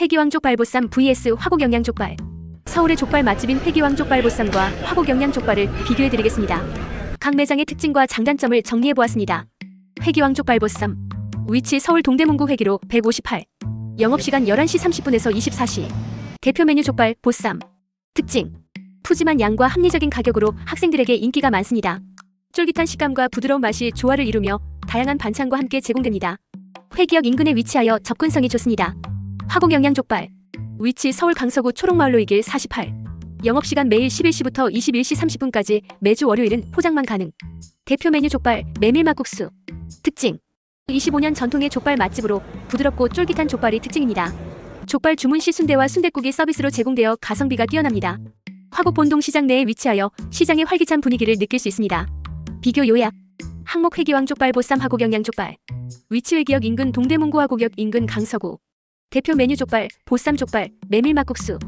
회기왕 족발보쌈 vs 화곡 영양 족발. 서울의 족발 맛집인 회기왕 족발보쌈과 화곡 영양 족발을 비교해드리겠습니다. 각 매장의 특징과 장단점을 정리해보았습니다. 회기왕 족발보쌈. 위치 서울 동대문구 회기로 158. 영업시간 11시 30분에서 24시. 대표 메뉴 족발, 보쌈. 특징. 푸짐한 양과 합리적인 가격으로 학생들에게 인기가 많습니다. 쫄깃한 식감과 부드러운 맛이 조화를 이루며 다양한 반찬과 함께 제공됩니다. 회기역 인근에 위치하여 접근성이 좋습니다. 화곡 영양 족발. 위치 서울 강서구 초록마을로 이길 48. 영업시간 매일 11시부터 21시 30분까지 매주 월요일은 포장만 가능. 대표 메뉴 족발, 메밀막국수. 특징. 25년 전통의 족발 맛집으로 부드럽고 쫄깃한 족발이 특징입니다. 족발 주문 시 순대와 순댓국이 서비스로 제공되어 가성비가 뛰어납니다. 화곡 본동 시장 내에 위치하여 시장의 활기찬 분위기를 느낄 수 있습니다. 비교 요약. 항목 회기왕 족발 보쌈 화곡 영양 족발. 위치 회기역 인근 동대문구 화곡역 인근 강서구. 대표 메뉴 족발, 보쌈 족발, 메밀 막국수.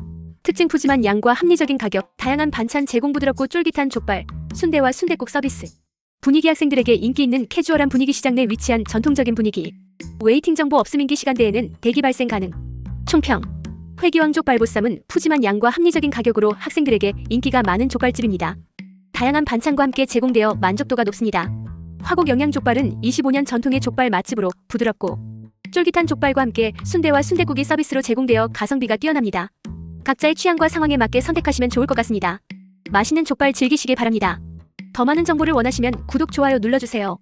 특징 푸짐한 양과 합리적인 가격, 다양한 반찬 제공 부드럽고 쫄깃한 족발, 순대와 순댓국 서비스. 분위기 학생들에게 인기 있는 캐주얼한 분위기 시장 내 위치한 전통적인 분위기. 웨이팅 정보 없음 인기 시간대에는 대기 발생 가능. 총평. 회기왕 족발보쌈은 푸짐한 양과 합리적인 가격으로 학생들에게 인기가 많은 족발집입니다. 다양한 반찬과 함께 제공되어 만족도가 높습니다. 화곡 영양 족발은 25년 전통의 족발 맛집으로 부드럽고 쫄깃한 족발과 함께 순대와 순댓국이 서비스로 제공되어 가성비가 뛰어납니다. 각자의 취향과 상황에 맞게 선택하시면 좋을 것 같습니다. 맛있는 족발 즐기시길 바랍니다. 더 많은 정보를 원하시면 구독, 좋아요 눌러주세요.